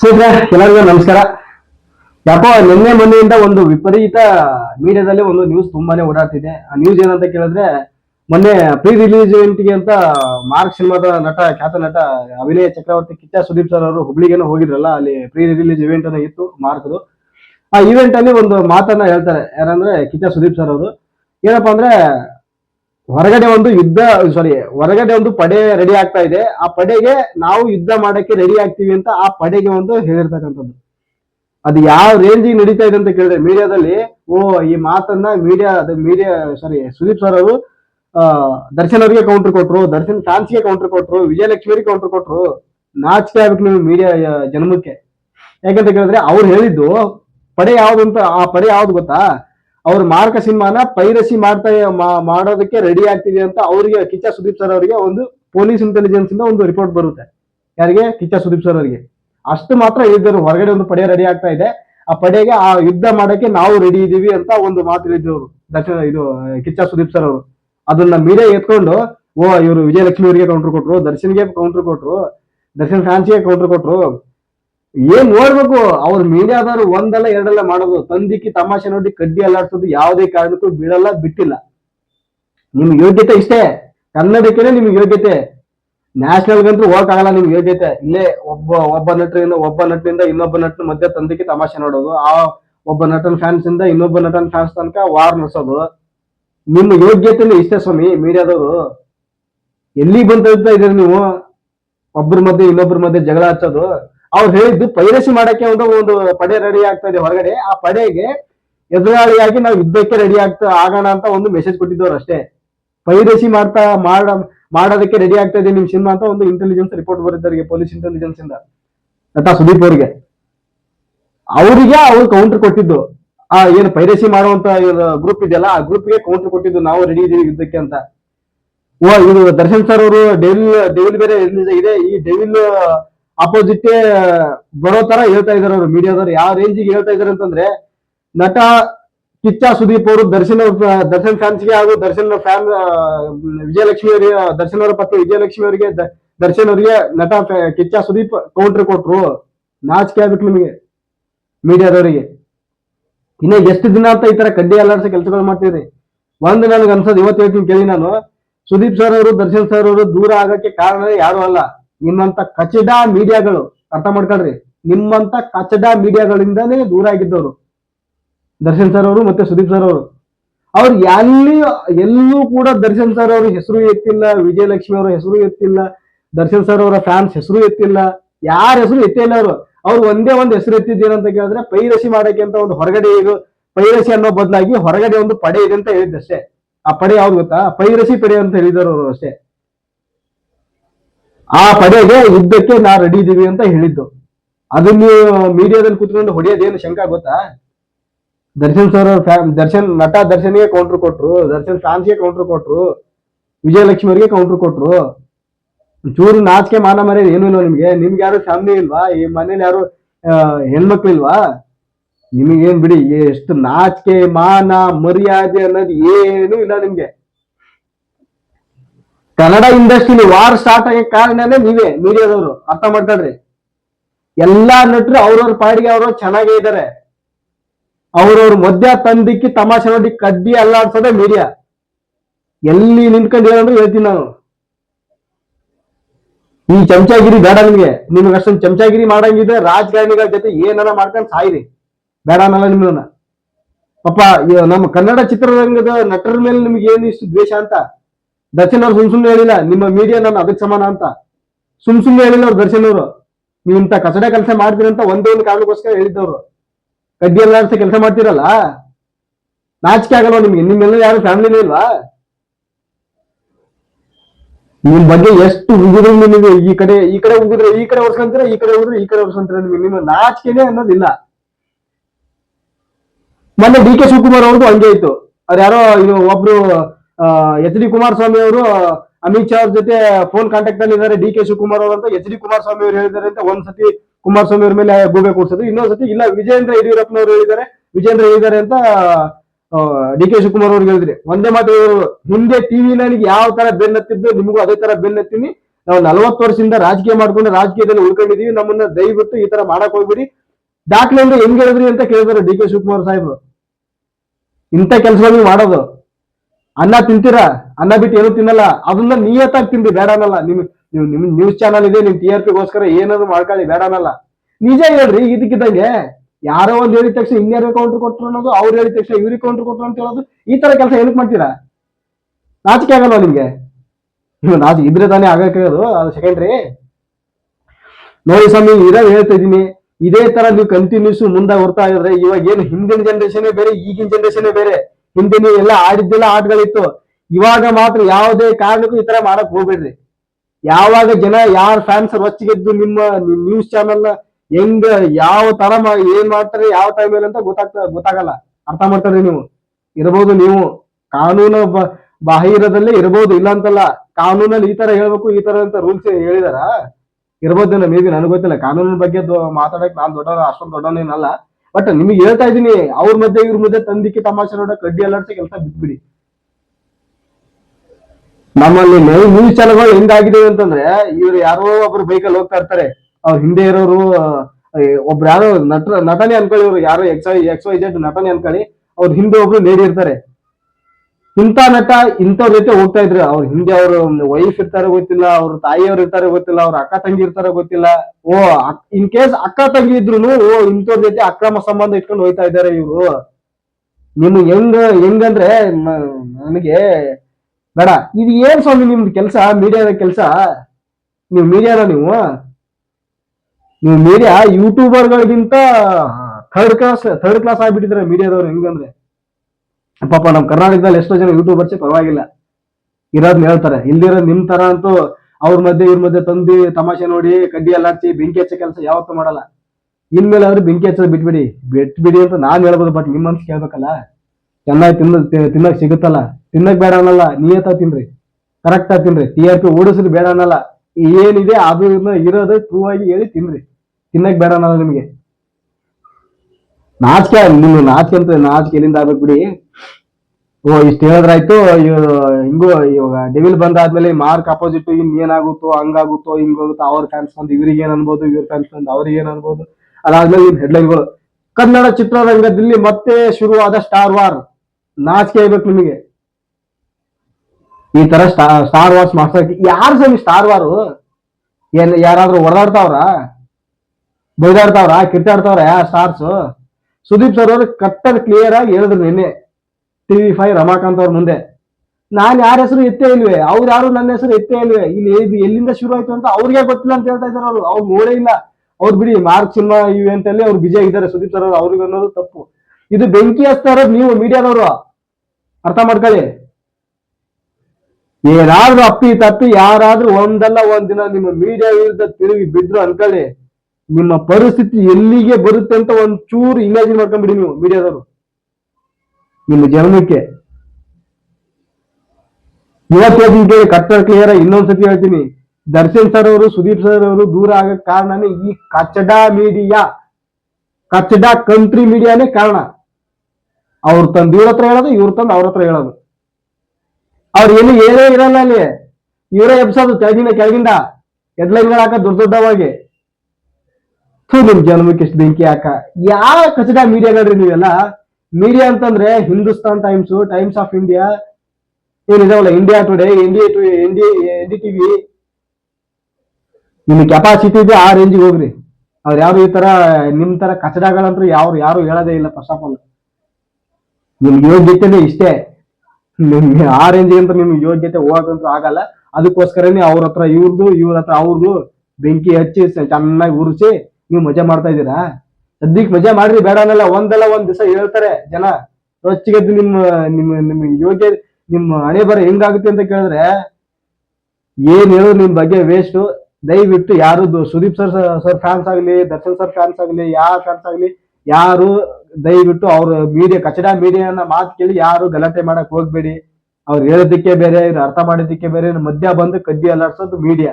ಸ್ನೇಹಿತರೆ, ಎಲ್ಲರಿಗೂ ನಮಸ್ಕಾರ. ಯಾಕೋ ನಿನ್ನೆ ಮೊನ್ನೆಯಿಂದ ಒಂದು ವಿಪರೀತ ಮೀಡಿಯಾದಲ್ಲಿ ಒಂದು ನ್ಯೂಸ್ ತುಂಬಾನೇ ಓಡಾಡ್ತಿದೆ. ಆ ನ್ಯೂಸ್ ಏನಂತ ಕೇಳಿದ್ರೆ, ಮೊನ್ನೆ ಪ್ರೀ ರಿಲೀಸ್ಗೆ ಅಂತ ಮಾರ್ಕ್ ಸಿನಿಮಾದ ನಟ, ಖ್ಯಾತ ನಟ ಅಭಿನಯ ಚಕ್ರವರ್ತಿ ಕಿಚ್ಚ ಸುದೀಪ್ ಸರ್ ಅವರು ಹುಬ್ಳಿಗೇನೋ ಹೋಗಿದ್ರಲ್ಲ, ಅಲ್ಲಿ ಪ್ರೀ ರಿಲೀಸ್ ಇವೆಂಟ್ ಅನ್ನ ಇತ್ತು ಮಾರ್ಕ್ದು. ಆ ಇವೆಂಟ್ ಅಲ್ಲಿ ಒಂದು ಮಾತನ್ನ ಹೇಳ್ತಾರೆ. ಯಾರಂದ್ರೆ ಕಿಚ್ಚ ಸುದೀಪ್ ಸರ್ ಅವರು, ಏನಪ್ಪಾ ಅಂದ್ರೆ ಹೊರಗಡೆ ಒಂದು ಯುದ್ಧ ಸಾರಿ ಹೊರಗಡೆ ಒಂದು ಪಡೆ ರೆಡಿ ಆಗ್ತಾ ಇದೆ. ಆ ಪಡೆಗೆ ನಾವು ಯುದ್ಧ ಮಾಡಕ್ಕೆ ರೆಡಿ ಆಗ್ತೀವಿ ಅಂತ ಆ ಪಡೆಗೆ ಒಂದು ಹೇಳಿರ್ತಕ್ಕಂಥದ್ದು. ಅದು ಯಾವ ರೇಂಜಿಗೆ ನಡೀತಾ ಇದೆ ಅಂತ ಕೇಳಿದ್ರೆ ಮೀಡಿಯಾದಲ್ಲಿ, ಓ, ಈ ಮಾತನ್ನ ಮೀಡಿಯಾ, ಅದು ಮೀಡಿಯಾ ಸಾರಿ ಸುದೀಪ್ ಸರ್ ಅವರು ದರ್ಶನ್ ಅವರಿಗೆ ಕೌಂಟರ್ ಕೊಟ್ರು, ದರ್ಶನ್ ಫ್ಯಾನ್ಸ್ಗೆ ಕೌಂಟರ್ ಕೊಟ್ರು ವಿಜಯಲಕ್ಷ್ಮಿ ಅವರಿಗೆ ಕೌಂಟರ್ ಕೊಟ್ರು, ನಾಚಿಕೆ ಆಗ್ಬೇಕು ನೀವು ಮೀಡಿಯಾ, ಜನ್ಮಕ್ಕೆ. ಯಾಕಂತ ಕೇಳಿದ್ರೆ ಅವ್ರು ಹೇಳಿದ್ದು, ಪಡೆ ಯಾವ್ದು ಅಂತ, ಆ ಪಡೆ ಯಾವ್ದು ಗೊತ್ತಾ? ಅವ್ರ ಮಾರ್ಕ ಸಿನಿಮಾನ ಪೈರಸಿ ಮಾಡ್ತಾ ಮಾಡೋದಕ್ಕೆ ರೆಡಿ ಆಗ್ತಿದೆ ಅಂತ ಅವರಿಗೆ, ಕಿಚ್ಚ ಸುದೀಪ್ ಸರ್ ಅವರಿಗೆ ಒಂದು ಪೊಲೀಸ್ ಇಂಟೆಲಿಜೆನ್ಸ್ ಇಂದ ಒಂದು ರಿಪೋರ್ಟ್ ಬರುತ್ತೆ. ಯಾರಿಗೆ? ಕಿಚ್ಚ ಸುದೀಪ್ ಸರ್ ಅವರಿಗೆ. ಅಷ್ಟು ಮಾತ್ರ ಹೇಳಿದ್ರು. ಹೊರಗಡೆ ಒಂದು ಪಡೆ ರೆಡಿ ಆಗ್ತಾ ಇದೆ. ಆ ಪಡೆಗೆ ಆ ಯುದ್ಧ ಮಾಡಕ್ಕೆ ನಾವು ರೆಡಿ ಇದೀವಿ ಅಂತ ಒಂದು ಮಾತು ಹೇಳಿದ್ರು ದರ್ಶನ ಇದು, ಕಿಚ್ಚ ಸುದೀಪ್ ಸರ್ ಅವರು. ಅದನ್ನ ಮೀರೆ ಎತ್ಕೊಂಡು, ಓ, ಇವರು ವಿಜಯಲಕ್ಷ್ಮಿ ಅವರಿಗೆ ಕೌಂಟರ್ ಕೊಟ್ರು, ದರ್ಶನ್ಗೆ ಕೌಂಟರ್ ಕೊಟ್ರು, ದರ್ಶನ್ ಫ್ಯಾನ್ಸಿಗೆ ಕೌಂಟರ್ ಕೊಟ್ರು ಏನ್ ನೋಡ್ಬೇಕು? ಅವ್ರ ಮೀಡಿಯಾದವ್ರು ಒಂದಲ್ಲ, ಎರಡಲ್ಲ ಮಾಡೋದು. ತಂದಿಕ್ಕಿ ತಮಾಷೆ ನೋಡಿ ಕಡ್ಡಿ ಅಲ್ಲಾಡ್ಸೋದು ಯಾವುದೇ ಕಾರಣಕ್ಕೂ ಬಿಡಲ್ಲ ಬಿಟ್ಟಿಲ್ಲ. ನಿಮ್ ಯೋಗ್ಯತೆ ಇಷ್ಟೇ? ಕನ್ನಡಕ್ಕೆ ನಿಮ್ಗೆ ಯೋಗ್ಯತೆ. ನ್ಯಾಷನಲ್ ಗಂತೂ ಹೋಗಕ್ ಆಗಲ್ಲ ನಿಮ್ಗೆ ಯೋಗ್ಯತೆ. ಇಲ್ಲೇ ಒಬ್ಬ ಒಬ್ಬ ನಟರಿಂದ, ಒಬ್ಬ ನಟನಿಂದ ಇನ್ನೊಬ್ಬ ನಟನ ಮಧ್ಯೆ ತಂದಿಕ್ಕಿ ತಮಾಷೆ ನೋಡೋದು. ಆ ಒಬ್ಬ ನಟನ ಫ್ಯಾನ್ಸ್ ಇಂದ ಇನ್ನೊಬ್ಬ ನಟನ ಫ್ಯಾನ್ಸ್ ತನಕ ವಾರ್ ನಡೆಸೋದು. ನಿಮ್ಮ ಯೋಗ್ಯತೆ ಇಷ್ಟೇ ಸ್ವಾಮಿ, ಮೀಡಿಯಾದವರು. ಎಲ್ಲಿ ಬಂತ ಇದ್ರೆ ನೀವು? ಒಬ್ಬರ ಮಧ್ಯೆ ಇನ್ನೊಬ್ಬರ ಮಧ್ಯೆ ಜಗಳ ಹಚ್ಚೋದು. ಅವ್ರು ಹೇಳಿದ್ದು ಪೈರಸಿ ಮಾಡಕ್ಕೆ ಒಂದು ಒಂದು ಪಡೆ ರೆಡಿ ಆಗ್ತಾ ಇದೆ ಹೊರಗಡೆ. ಆ ಪಡೆಗೆ ಎದುರಾಳಿಯಾಗಿ ನಾವು ಯುದ್ಧಕ್ಕೆ ರೆಡಿ ಆಗ್ತಾ ಆಗೋಣ ಅಂತ ಒಂದು ಮೆಸೇಜ್ ಕೊಟ್ಟಿದ್ದವ್ರು ಅಷ್ಟೇ. ಪೈರಸಿ ಮಾಡ್ತಾ ಮಾಡ, ಮಾಡೋದಕ್ಕೆ ರೆಡಿ ಆಗ್ತಾ ಇದೆ ನಿಮ್ ಸಿನಿಮಾ ಅಂತ ಒಂದು ಇಂಟೆಲಿಜೆನ್ಸ್ ರಿಪೋರ್ಟ್ ಬರುತ್ತೆ ಪೊಲೀಸ್ ಇಂಟೆಲಿಜೆನ್ಸ್ ಇಂದ. ನಟ ಸುದೀಪ್ ಅವರಿಗೆ. ಅವರಿಗೆ ಅವ್ರು ಕೌಂಟರ್ ಕೊಟ್ಟಿದ್ದು. ಆ, ಏನು ಪೈರಸಿ ಮಾಡುವಂತ ಗ್ರೂಪ್ ಇದೆಯಲ್ಲ, ಆ ಗ್ರೂಪ್ಗೆ ಕೌಂಟರ್ ಕೊಟ್ಟಿದ್ದು ನಾವು ರೆಡಿ ಇದೀವಿ ಯುದ್ಧಕ್ಕೆ ಅಂತ. ಓ, ಇದು ದರ್ಶನ್ ಸರ್ ಅವರು ಡೆವಿಲ್ ಡೆವಿಲ್ ಬೇರೆ ಇದೆ, ಈ ಡೆವಿಲ್ ಅಪೋಸಿಟ್ ಬರೋ ತರ ಹೇಳ್ತಾ ಇದಾರೆ ಅವರು ಮೀಡಿಯಾದವರು. ಯಾವ ರೇಂಜಿಗೆ ಹೇಳ್ತಾ ಇದಾರೆ ಅಂತಂದ್ರೆ, ನಟ ಕಿಚ್ಚ ಸುದೀಪ್ ಅವರು ದರ್ಶನ್ ದರ್ಶನ್ ಫ್ಯಾನ್ಸ್ಗೆ ಹಾಗೂ ದರ್ಶನ್ ಫ್ಯಾನ್ ವಿಜಯಲಕ್ಷ್ಮಿ ಅವರಿಗೆ, ದರ್ಶನ್ ಅವರ ಪತ್ನಿ ವಿಜಯಲಕ್ಷ್ಮಿ ಅವರಿಗೆ ದರ್ಶನ್ ಅವರಿಗೆ ನಟ ಕಿಚ್ಚ ಸುದೀಪ್ ಕೌಂಟರ್ ಕೊಟ್ರು. ನಾಚಿಕೆ ಆಗ್ಬೇಕು ನಿಮಗೆ ಮೀಡಿಯಾದವರಿಗೆ. ಇನ್ನ ಎಷ್ಟು ದಿನ ಅಂತ ಈ ತರ ಕಡ್ಡಿ ಎಲ್ಲಾರ್ಸ ಕೆಲಸಗಳು ಮಾಡ್ತೀರಿ ಒಂದು ನನಗೆ ಅನ್ಸೋದು, ಇವತ್ತು ಹೇಳ್ತೀನಿ ಕೇಳಿ ನಾನು. ಸುದೀಪ್ ಸರ್ ಅವರು, ದರ್ಶನ್ ಸರ್ ಅವರು ದೂರ ಆಗಕ್ಕೆ ಕಾರಣ ಯಾರು ಅಲ್ಲ. ನಿಮ್ಮಂತ ಕಚಡ ಮೀಡಿಯಾಗಳು, ಅರ್ಥ ಮಾಡ್ಕೊಳ್ರಿ. ನಿಮ್ಮಂತ ಕಚಡ ಮೀಡಿಯಾಗಳಿಂದಾನೇ ದೂರ ಆಗಿದ್ದವರು. ದರ್ಶನ್ ಸರ್ ಅವರು ಮತ್ತೆ ಸುದೀಪ್ ಸರ್ ಅವರು. ಅವ್ರು ಎಲ್ಲಿ, ಎಲ್ಲೂ ಕೂಡ ದರ್ಶನ್ ಸರ್ ಅವ್ರ ಹೆಸರು ಎತ್ತಿಲ್ಲ, ವಿಜಯಲಕ್ಷ್ಮಿ ಅವರ ಹೆಸರು ಎತ್ತಿಲ್ಲ, ದರ್ಶನ್ ಸರ್ ಅವರ ಫ್ಯಾನ್ಸ್ ಹೆಸರು ಎತ್ತಿಲ್ಲ, ಯಾರ ಹೆಸರು ಎತ್ತೇ ಇಲ್ಲ ಅವರು. ಅವ್ರು ಒಂದೇ ಒಂದು ಹೆಸರು ಎತ್ತಿದ್ದೇನಂತ ಕೇಳಿದ್ರೆ ಪೈರಸಿ ಮಾಡಕ್ಕೆ ಅಂತ ಒಂದು ಹೊರಗಡೆ ಇದು ಪೈರಸಿ ಅನ್ನೋ ಬದಲಾಗಿ ಹೊರಗಡೆ ಒಂದು ಪಡೆ ಇದೆ ಅಂತ ಹೇಳಿದ್ದಷ್ಟೇ ಆ ಪಡೆ ಯಾವ್ದು ಗೊತ್ತಾ? ಪೈರಸಿ ಪಡೆ ಅಂತ ಹೇಳಿದರು ಅವರು ಅಷ್ಟೇ. ಆ ಪಡೆಗೆ ಯುದ್ಧಕ್ಕೆ ನಾ ರೆಡಿ ಇದೀವಿ ಅಂತ ಹೇಳಿದ್ದು. ಅದನ್ನ ಮೀಡಿಯಾದಲ್ಲಿ ಕುತ್ಕೊಂಡು ಹೊಡೆಯೋದೇನು ಶಂಕ ಗೊತ್ತಾ? ದರ್ಶನ್ ಸರ್ ದರ್ಶನ್ ನಟ ದರ್ಶನ್ಗೆ ಕೌಂಟರ್ ಕೊಟ್ರು, ದರ್ಶನ್ ಫ್ಯಾನ್ಸ್ಗೆ ಕೌಂಟರ್ ಕೊಟ್ರು, ವಿಜಯಲಕ್ಷ್ಮಿ ಅವರಿಗೆ ಕೌಂಟರ್ ಕೊಟ್ರು. ಚೂರು ನಾಚಿಕೆ ಮಾನ ಮರ್ಯಾದೆ ಏನು ಇಲ್ಲ ನಿಮ್ಗೆ. ನಿಮ್ಗೆ ಯಾರು ಫ್ಯಾಮಿಲಿ ಇಲ್ವಾ? ಈ ಮನೇಲಿ ಯಾರು ಹೆಣ್ಮಕ್ಳಿಲ್ವಾ ನಿಮಗೇನ್ ಬಿಡಿ, ಎಷ್ಟು ನಾಚಿಕೆ ಮಾನ ಮರ್ಯಾದೆ ಅನ್ನೋದು ಏನು ಇಲ್ಲ ನಿಮ್ಗೆ. ಕನ್ನಡ ಇಂಡಸ್ಟ್ರಿಲಿ ವಾರ್ ಸ್ಟಾರ್ಟ್ ಆಗಕ್ಕೆ ಕಾರಣನೇ ನೀವೇ, ಮೀಡಿಯಾದವರು, ಅರ್ಥ ಮಾಡ್ಕೊಳ್ರಿ. ಎಲ್ಲಾ ನಟರು ಅವ್ರವ್ರ ಪಾಡಿಗೆ ಅವ್ರವ್ರು ಚೆನ್ನಾಗೇ ಇದ್ದಾರೆ ಅವ್ರವ್ರ ಮಧ್ಯ ತಂದಿಕ್ಕಿ ತಮಾಷೆ ನೋಡಿ ಕಡ್ಡಿ ಅಲ್ಲಾಡ್ಸೋದೇ ಮೀಡಿಯಾ. ಎಲ್ಲಿ ನಿಂತ್ಕೊಂಡು ಏನಂದ್ರೆ ಹೇಳ್ತೀನಿ ನಾನು. ಈ ಚಮಚಾಗಿರಿ ಬೇಡ ನಿಮ್ಗೆ. ನಿಮ್ಗೆ ಅಷ್ಟೊಂದು ಚಮಚಾಗಿರಿ ಮಾಡಂಗಿದ್ರೆ ರಾಜಕಾರಣಿಗಳ ಜೊತೆ ಏನಾರ ಮಾಡ್ಕೊಂಡು ಸಾಯಿರಿ. ಬೇಡ ಅನ್ನಲ್ಲ ನಿಮ್ಮನ್ನ ಪಾಪ ನಮ್ಮ ಕನ್ನಡ ಚಿತ್ರರಂಗದ ನಟರ ಮೇಲೆ ನಿಮ್ಗೆ ಏನು ಇಷ್ಟು ದ್ವೇಷ ಅಂತ? ದರ್ಶನ್ ಅವ್ರು ಸುಮ್ ಸುಮ್ನೆ ಹೇಳಿಲ್ಲ, ನಿಮ್ಮ ಮೀಡಿಯಾ ನಾನು ಅದಕ್ಕೆ ಸಮಾನ ಅಂತ. ಸುಮ್ ಸುಮ್ನೆ ಹೇಳಿಲ್ಲ ಅವ್ರು ದರ್ಶನ್ ಅವರು ನೀವು ಇಂಥ ಕಸಡ ಕೆಲಸ ಮಾಡ್ತೀರಿ ಅಂತ ಒಂದೇ ಒಂದು ಕಾರಣಕ್ಕೋಸ್ಕರ ಹೇಳಿದ್ದವ್ರು. ಕಡ್ಡಿ ಎಲ್ಲ ಕೆಲಸ ಮಾಡ್ತೀರಲ್ಲ? ನಾಚಿಕೆ ಆಗಲ್ವಾ ನಿಮ್ಗೆ? ನಿಮ್ಮೆಲ್ಲ ಯಾರು ಫ್ಯಾಮಿಲಿ ಇಲ್ವಾ? ನಿಮ್ ಬಗ್ಗೆ ಎಷ್ಟು ಉಗಿದ್ರು ನಿಮಗೆ ಈ ಕಡೆ ಈ ಕಡೆ ಉಗಿದ್ರೆ ಈ ಕಡೆ ಒರ್ಸ್ಕೊಂತೀರ, ಈ ಕಡೆ ಉಗಿದ್ರೆ ಈ ಕಡೆ ಒರ್ಸ್ಕೊಂತೀರ ನಿಮ್ಗೆ? ನಿಮ್ಮ ನಾಚಿಕೆನೆ ಅನ್ನೋದಿಲ್ಲ. ಮೊನ್ನೆ ಡಿ ಕೆ ಶಿವಕುಮಾರ್ ಅವ್ರದ್ದು ಹಂಗೆ ಇತ್ತು ಅವ್ರು ಯಾರೋ ಇದು ಒಬ್ರು ಎಚ್ ಡಿ ಕುಮಾರಸ್ವಾಮಿ ಅವರು ಅಮಿತ್ ಶಾ ಅವ್ರ ಜೊತೆ ಫೋನ್ ಕಾಂಟ್ಯಾಕ್ಟ್ ಅಲ್ಲಿ ಇದ್ದಾರೆ. ಡಿ ಕೆ ಶಿವಕುಮಾರ್ ಅವರು ಅಂತ ಎಚ್ ಡಿ ಕುಮಾರಸ್ವಾಮಿ ಅವರು ಹೇಳಿದ್ದಾರೆ ಅಂತ ಒಂದ್ಸತಿ ಕುಮಾರಸ್ವಾಮಿ ಅವ್ರ ಮೇಲೆ ಗೂಬೆ ಕೊಡ್ಸೋದು ಇನ್ನೊಂದ್ಸತಿ ಇಲ್ಲ ವಿಜೇಂದ್ರ ಯಡಿಯೂರಪ್ಪನವರು ಹೇಳಿದ್ದಾರೆ. ವಿಜೇಂದ್ರ ಹೇಳಿದ್ದಾರೆ ಅಂತ ಡಿ ಕೆ ಶಿವಕುಮಾರ್ ಅವ್ರಿಗೆ ಹೇಳಿದ್ರಿ. ಒಂದೇ ಮಾತು ಹೇಳಿದ್ರು ಹಿಂದೆ ಟಿವಿ ನನಗೆ ಯಾವ ತರ ಬೆನ್ನತ್ತಿದ್ದು ನಿಮಗೂ ಅದೇ ತರ ಬೆನ್ನತ್ತೀನಿ ನಾವು ನಲವತ್ತು ವರ್ಷದಿಂದ ರಾಜಕೀಯ ಮಾಡ್ಕೊಂಡು ರಾಜಕೀಯದಲ್ಲಿ ಉಳ್ಕೊಂಡಿದೀವಿ. ನಮ್ಮನ್ನ ದಯವಿಟ್ಟು ಈ ತರ ಮಾಡಕ್ ಹೋಗ್ಬಿಡಿ. ದಾಖಲೆ ಅಂದ್ರೆ ಹೆಂಗ್ ಹೇಳಿದ್ರಿ ಅಂತ ಕೇಳಿದ್ರು ಡಿ ಕೆ ಶಿವಕುಮಾರ್ ಸಾಹೇಬ್ರು. ಇಂಥ ಕೆಲಸಗಳು ಮಾಡೋದು. ಅನ್ನ ತಿಂತೀರಾ? ಅನ್ನ ಬಿಟ್ಟು ಏನು ತಿನ್ನಲ್ಲ. ಅದನ್ನ ನಿಯತ್ತಾಗಿ ತಿಂದು ಬೇಡ ಅನ್ನಲ್ಲ. ನಿಮ್ ನೀವು ನಿಮ್ ನ್ಯೂಸ್ ಚಾನಲ್ ಇದೆ, ನಿಮ್ ಟಿ ಆರ್ ಪಿಗೋಸ್ಕರ ಏನಾದ್ರು ಮಾಡ್ಕೊಳ್ಳಿ, ಬೇಡ ಅನ್ನಲ್ಲ. ನಿಜ ಹೇಳ್ರಿ, ಇದಕ್ಕಿದ್ದಂಗೆ ಯಾರೋ ಒಂದು ಹೇಳಿದ ತಕ್ಷಣ ಇನ್ಯಾರು ಕೌಂಟರ್ ಕೊಟ್ರು ಅನ್ನೋದು, ಅವ್ರು ಹೇಳಿದ ತಕ್ಷಣ ಇವ್ರಿಗೆ ಕೌಂಟರ್ ಕೊಟ್ರು ಅಂತ ಹೇಳೋದು, ಈ ತರ ಕೆಲಸ ಏನಕ್ಕೆ ಮಾಡ್ತೀರಾ? ನಾಚಿಕೆ ಆಗಲ್ವಾ ನಿಮ್ಗೆ? ನೀವು ನಾಚಿಕೆ ಇದ್ರೆ ತಾನೇ ಆಗಕ್ಕೆ ಅದು ಅದು ಸೆಕೆಂಡ್ರಿ ನೋಡಿ ಸ್ವಾಮಿ ಇರೋ ಹೇಳ್ತಾ ಇದ್ದೀನಿ. ಇದೇ ತರ ನೀವು ಕಂಟಿನ್ಯೂಸ್ ಮುಂದೆ ಬರ್ತಾ ಇದ್ರೆ ಇವಾಗ ಏನು ಹಿಂದಿನ ಜನರೇಷನ್ ಬೇರೆ, ಈಗಿನ ಜನರೇಷನ್ ಬೇರೆ. ಹಿಂದೆ ಎಲ್ಲ ಆಡಿದ್ದೆಲ್ಲ ಆಟಗಳಿತ್ತು. ಇವಾಗ ಮಾತ್ರ ಯಾವುದೇ ಕಾರಣಕ್ಕೂ ಈ ತರ ಮಾಡಕ್ ಹೋಗ್ಬೇಡ್ರಿ. ಯಾವಾಗ ಜನ, ಯಾರ ಫ್ಯಾನ್ಸ್ ರೊಚ್ಚಿಗೆದ್ದು ನಿಮ್ಮ ನ್ಯೂಸ್ ಚಾನೆಲ್ನ ಹೆಂಗ, ಯಾವ ತರ ಏನ್ ಮಾಡ್ತಾರೆ, ಯಾವ ಟೈಮಲ್ಲಿ ಅಂತ ಗೊತ್ತಾಗ್ತ, ಗೊತ್ತಾಗಲ್ಲ. ಅರ್ಥ ಮಾಡ್ತಾರೆ ನೀವು. ಇರಬಹುದು ನೀವು. ಕಾನೂನು ಬಾಹಿರದಲ್ಲೇ ಇರಬಹುದು ಇಲ್ಲ ಅಂತಲ್ಲ ಕಾನೂನಲ್ಲಿ ಈ ತರ ಹೇಳ್ಬೇಕು, ಈ ತರ ಅಂತ ರೂಲ್ಸ್ ಹೇಳಿದಾರ? ಇರ್ಬೋದೇನೋ ಮೇ ಬಿ ನನಗೆ ಗೊತ್ತಿಲ್ಲ. ಕಾನೂನಿನ ಬಗ್ಗೆ ಮಾತಾಡಕ್ ನಾನ್ ದೊಡ್ಡ ಅಷ್ಟೊಂದು ದೊಡ್ಡವನೇನಲ್ಲ. ಬಟ್ ನಿಮಗೆ ಹೇಳ್ತಾ ಇದೀನಿ ಅವ್ರ ಮಧ್ಯೆ, ಇವ್ರ ಮಧ್ಯೆ ತಂದಿಕ್ಕೆ ತಮಾಷೆ ನೋಡ ಕಡ್ಡಿ ಅಲ್ಲಾಡ್ಸಿ ಕೆಲಸ ಬಿಟ್ಬಿಡಿ. ನಮ್ಮಲ್ಲಿ ನ್ಯೂಸ್ ಚಾನಲ್ಗಳು ಹೆಂಗಾಗಿದೆ ಅಂತಂದ್ರೆ, ಇವ್ರು ಯಾರೋ ಒಬ್ರು ಬೈಕಲ್ಲಿ ಹೋಗ್ತಾ ಇರ್ತಾರೆ. ಅವ್ರ ಹಿಂದೆ ಇರೋರು ಒಬ್ರು ಯಾರೋ ನಟ, ನಟನೆ ಅನ್ಕೊಳ್ಳಿ ಇವ್ರು, ಯಾರೋ ಎಕ್ಸ್ ಎಕ್ಸ್ ವೈ ಜೆಡ್ ನಟನೆ ಅನ್ಕೊಳ್ಳಿ, ಅವ್ರ ಹಿಂದೆ ಒಬ್ರು ಲೇಡಿ ಇರ್ತಾರೆ. ಇಂಥ ನಟ ಇಂಥವ್ರ ಜೊತೆ ಹೋಗ್ತಾ ಇದ್ರು. ಅವ್ರ ಹಿಂದೆ ಅವ್ರ ವೈಫ್ ಇರ್ತಾರೆ ಗೊತ್ತಿಲ್ಲ, ಅವ್ರ ತಾಯಿಯವ್ರು ಇರ್ತಾರೆ ಗೊತ್ತಿಲ್ಲ, ಅವ್ರ ಅಕ್ಕ ತಂಗಿ ಇರ್ತಾರೆ ಗೊತ್ತಿಲ್ಲ. ಓ ಇನ್ ಕೇಸ್ ಅಕ್ಕ ತಂಗಿ ಇದ್ರು ಓ, ಇಂಥವ್ರ ಜೊತೆ ಅಕ್ರಮ ಸಂಬಂಧ ಇಟ್ಕೊಂಡು ಹೋಯ್ತಾ ಇದ್ದಾರೆ ಇವ್ರು. ನಿಮ್ಗೆ ಹೆಂಗ, ಹೆಂಗಂದ್ರೆ ನನಗೆ ಬೇಡ. ಇದು ಏನ್ ಸ್ವಾಮಿ ನಿಮ್ದು ಕೆಲಸ? ಮೀಡಿಯಾದ ಕೆಲಸ? ನೀವು ಮೀಡಿಯಾನ ನೀವು? ನೀವು ಮೀಡಿಯಾ ಯೂಟ್ಯೂಬರ್ಗಳಿಗಿಂತ ಥರ್ಡ್ ಕ್ಲಾಸ್ ಥರ್ಡ್ ಕ್ಲಾಸ್ ಆಗ್ಬಿಟ್ಟಿದ್ರೆ ಮೀಡಿಯಾದವ್ರು ಹೆಂಗಂದ್ರೆ? ಪಾಪ ನಮ್ಮ ಕರ್ನಾಟಕದಲ್ಲಿ ಎಷ್ಟೋ ಜನ ಯೂಟ್ಯೂಬರ್ಸ್ ಪರವಾಗಿಲ್ಲ. ಇರೋದ್ನ ಹೇಳ್ತಾರೆ. ಇಲ್ಲಿರೋ ನಿಮ್ ತರ ಅಂತೂ ಅವ್ರ ಮಧ್ಯೆ ಇವ್ರ ಮಧ್ಯೆ ತಂದು ತಮಾಷೆ ನೋಡಿ ಕಡ್ಡಿ ಅಲ್ಲಾಡ್ಸಿ ಬೆಂಕಿ ಹಚ್ಚೋ ಕೆಲಸ ಯಾವತ್ತೂ ಮಾಡಲ್ಲ. ಇನ್ಮೇಲೆ ಆದ್ರೆ ಬೆಂಕಿ ಹಚ್ಚೋದು ಬಿಟ್ಬಿಡಿ. ಬಿಟ್ಬಿಡಿ ಅಂತ ನಾನ್ ಹೇಳ್ಬೋದು ಬಟ್ ನಿಮ್ಮ ಮನ್ಸ್ ಕೇಳ್ಬೇಕಲ್ಲ. ಚೆನ್ನಾಗಿ ತಿನ್ನ ತಿನ್ನಕ್ ಸಿಗುತ್ತಲ್ಲ. ತಿನ್ನಕ್ ಬೇಡ ಅನ್ನಲ್ಲ. ನಿಯತ ತಿನ್ರಿ. ಕರೆಕ್ಟ್ ಆಗಿ ತಿನ್ರಿ. ಟಿ ಆರ್ ಪಿ ಬೇಡ ಅನ್ನಲ್ಲ. ಏನಿದೆ ಅದು ಇರೋದು ಟ್ರೂ ಆಗಿ ಹೇಳಿ ತಿನ್ರಿ. ತಿನ್ನಕ್ ಬೇಡ ಅನ್ನಲ್ಲ ನಿಮ್ಗೆ. ನಾಚಿಕೆ ನಿಮ್ಮ ನಾಚಿಕೆ ಅಂತ ನಾಚಿಕೆ ಎಲ್ಲಿಂದ ಆಗ್ಬೇಕು ಬಿಡಿ? ಓ, ಇಷ್ಟು ಹೇಳಿದ್ರಾಯ್ತು, ಇವ್ರು ಹಿಂಗು ಇವಾಗ ಡೆವಿಲ್ ಬಂದಾದ್ಮೇಲೆ ಮಾರ್ಕ್ ಅಪೋಸಿಟ್ ಇನ್ ಏನಾಗುತ್ತೋ, ಹಂಗಾಗುತ್ತೋ, ಹಿಂಗಾಗುತ್ತೋ, ಅವ್ರ ಫ್ಯಾನ್ಸ್ ಬಂದು ಇವ್ರಿಗೆ ಏನ್ ಅನ್ಬೋದು, ಇವ್ರ ಫ್ಯಾನ್ಸ್ ಬಂದು ಅವ್ರಿಗೆ ಏನ್ ಅನ್ಬೋದು, ಅದಾದ್ಮೇಲೆ ಹೆಡ್ಲೈನ್ಗಳು ಕನ್ನಡ ಚಿತ್ರರಂಗದಲ್ಲಿ ಮತ್ತೆ ಶುರುವಾದ ಸ್ಟಾರ್ ವಾರ್ ನಾಚಿಕೆ ಆಗ್ಬೇಕು ನಿಮಗೆ. ಈ ತರ ಸ್ಟಾರ್ ವಾರ್ಸ್ ಮಾಡ್ಸಕ್. ಯಾರು ಸ್ವಾಮಿ ಸ್ಟಾರ್ ವಾರು ಏನ್, ಯಾರಾದ್ರೂ ಹೊಡೆದಾಡ್ತಾವ್ರ ಬೈದಾಡ್ತಾವ್ರ? ಕಿತ್ತಾಡ್ತಾವ್ರ? ಯಾರ ಸ್ಟಾರ್ಸ್ ಸುದೀಪ್ ಸರ್ ಅವರು ಕಟ್ಟಡ್ ಕ್ಲಿಯರ್ ಆಗಿ ಹೇಳಿದ್ರು ನಿನ್ನೆ. ಟಿವಿ ಫೈವ್ ರಮಾಕಾಂತ್ ಅವ್ರ ಮುಂದೆ. ನಾನು ಯಾರ ಹೆಸರು ಎತ್ತೇ ಇಲ್ವೇ? ಅವ್ರು ಯಾರು ನನ್ನ ಹೆಸರು ಎತ್ತೇ ಇಲ್ವೇ? ಇಲ್ಲಿ ಎಲ್ಲಿಂದ ಶುರು ಆಯ್ತು ಅಂತ ಅವ್ರಿಗೆ ಗೊತ್ತಿಲ್ಲ ಅಂತ ಹೇಳ್ತಾ ಇದ್ದಾರೆ ಅವರು. ಅವ್ರು ನೋಡೇ ಇಲ್ಲ. ಅವ್ರು ಬಿಡಿ, ಮಾರ್ಕ್ ಸಿನಿಮಾ ಇವೆಂಟ್ ಅಲ್ಲಿ ಅವ್ರು ಬಿಜಿ ಆಗಿದ್ದಾರೆ ಸುದೀಪ್ ಸರ್ ಅವರು. ಅವ್ರಿಗೆ ಅನ್ನೋದು ತಪ್ಪು. ಇದು ಬೆಂಕಿ ಹಚ್ತಾ ನೀವು ಮೀಡಿಯಾದವರು ಅರ್ಥ ಮಾಡ್ಕೊಳ್ಳಿ. ಏನಾದ್ರೂ ಅಪ್ಪಿ ತಪ್ಪಿ ಯಾರಾದ್ರೂ ಒಂದಲ್ಲ ಒಂದ್ ದಿನ ನಿಮ್ಮ ಮೀಡಿಯಾ ವಿರುದ್ಧ ತಿರುಗಿ ಬಿದ್ರು ಅನ್ಕೊಳ್ಳಿ. ನಿಮ್ಮ ಪರಿಸ್ಥಿತಿ ಎಲ್ಲಿಗೆ ಬರುತ್ತೆ ಅಂತ ಒಂದ್ ಚೂರು ಇಮ್ಯಾಜಿನ್ ಮಾಡ್ಕೊಂಡ್ಬಿಡಿ ನೀವು ಮೀಡಿಯಾದವರು. ನಿಮ್ಮ ಜನ್ಮಕ್ಕೆ ಇವತ್ತು ಕಟ್ಟ ಕ್ಲಿಯರ್ ಇನ್ನೊಂದ್ಸತಿ ಹೇಳ್ತೀನಿ. ದರ್ಶನ್ ಸರ್ ಅವರು, ಸುದೀಪ್ ಸರ್ ಅವರು ದೂರ ಆಗಕ್ ಕಾರಣನೇ ಈ ಕಚಡ ಮೀಡಿಯಾ ಕಚ್ಚಡ ಕಂಟ್ರಿ ಮೀಡಿಯಾನೇ ಕಾರಣ. ಅವ್ರು ತಂದು ಇವ್ರ ಹತ್ರ ಹೇಳೋದು, ಇವ್ರು ತಂದು ಅವ್ರ ಹತ್ರ ಹೇಳೋದು. ಅವ್ರು ಏನು ಏನೇ ಇರಲ್ಲ ಅಲ್ಲಿ. ಇವರೇ ಎಬ್ಸೋದು ಕೆಳಗಿನ ಕೆಳಗಿಂದ. ಹೆಡ್ಲೈನ್ಗಳು ಹಾಕ ದೊಡ್ಡ ದೊಡ್ಡವಾಗಿ. ಥೂ ನಿಮ್ ಜನ್ಮಕ್ಕೆ ಎಷ್ಟು ಬೆಂಕಿ ಹಾಕ. ಯಾವ ಕಚಡ ನೋಡ್ರಿ ನೀವೆಲ್ಲ? ಮೀಡಿಯಾ ಅಂತಂದ್ರೆ Hindustan Times Times of India ಏನಿದಾವಲ್ಲ India today India to ಇಂಡಿ ಎನ್ ಟಿವಿ ನಿಮ್ ಕೆಪಾಸಿಟಿ ಇದೆ, ಆ ರೇಂಜಿಗೆ ಹೋಗ್ರಿ. ಅವ್ರು ಯಾರು ಈ ತರ, ನಿಮ್ ತರ ಕಚಡಗಳಂತೂ ಯಾರು ಯಾರು ಹೇಳೋದೇ ಇಲ್ಲ ಫಸ್ಟ್ ಆಫ್ ಆಲ್ ನಿಮ್ಗೆ ಯೋಗ್ಯತೆನೇ ಇಷ್ಟೇ. ನಿಮ್ಗೆ ಆ ರೇಂಜ್ ಅಂತ ನಿಮ್ಗೆ ಯೋಗ್ಯತೆ ಹೋಗಕ್ಕಂತೂ ಆಗಲ್ಲ. ಅದಕ್ಕೋಸ್ಕರನೇ ಅವ್ರ ಹತ್ರ ಇವ್ರದ್ದು ಇವ್ರ ಹತ್ರ ಅವ್ರದ್ದು ಬೆಂಕಿ ಹಚ್ಚಿ ಚೆನ್ನಾಗಿ ಉರಿಸಿ ನೀವು ಮಜಾ ಮಾಡ್ತಾ ಇದ್ದೀರಾ? ಸದ್ಯಕ್ಕೆ ಮಜಾ ಮಾಡ್ರಿ, ಬೇಡ ಅನ್ನಲ್ಲ, ಒಂದಲ್ಲ ಒಂದ್ ದಿವಸ ಹೇಳ್ತಾರೆ ಜನ. ರೊಚ್ಚಿಗೆದ್ದು ನಿಮ್ಮ ನಿಮ್ಮ ನಿಮ್ಮ ಯೋಗ್ಯ, ನಿಮ್ಮ ಹಣೆ ಬರ ಹೆಂಗಾಗುತ್ತೆ ಅಂತ ಕೇಳಿದ್ರೆ, ಏನ್ ಹೇಳು ನಿಮ್ ಬಗ್ಗೆ ವೇಸ್ಟ್ ದಯವಿಟ್ಟು ಯಾರು ಸುದೀಪ್ ಸರ್ ಸರ್ ಫ್ಯಾನ್ಸ್ ಆಗ್ಲಿ, ದರ್ಶನ್ ಸರ್ ಫ್ಯಾನ್ಸ್ ಆಗ್ಲಿ, ಯಾರ ಫ್ಯಾನ್ಸ್ ಆಗ್ಲಿ, ಯಾರು ದಯವಿಟ್ಟು ಅವ್ರ ಮೀಡಿಯಾ ಕಚಡ ಮೀಡಿಯಾನ ಮಾತು ಕೇಳಿ ಯಾರು ಗಲಾಟೆ ಮಾಡಕ್ ಹೋಗ್ಬೇಡಿ. ಅವ್ರು ಹೇಳೋದಿಕ್ಕೆ ಬೇರೆ, ಇವ್ರು ಅರ್ಥ ಮಾಡೋದಕ್ಕೆ ಬೇರೆ ಮಧ್ಯ ಬಂದು ಕದ್ದಿ ಅಲ್ಲಾಡ್ಸೋದು ಮೀಡಿಯಾ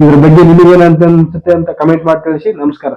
ಇದ್ರ ಬಗ್ಗೆ ನಿಮಗೇನಂತ ಅನ್ಸುತ್ತೆ ಅಂತ ಕಮೆಂಟ್ ಮಾಡಿ ಕಳಿಸಿ ನಮಸ್ಕಾರ.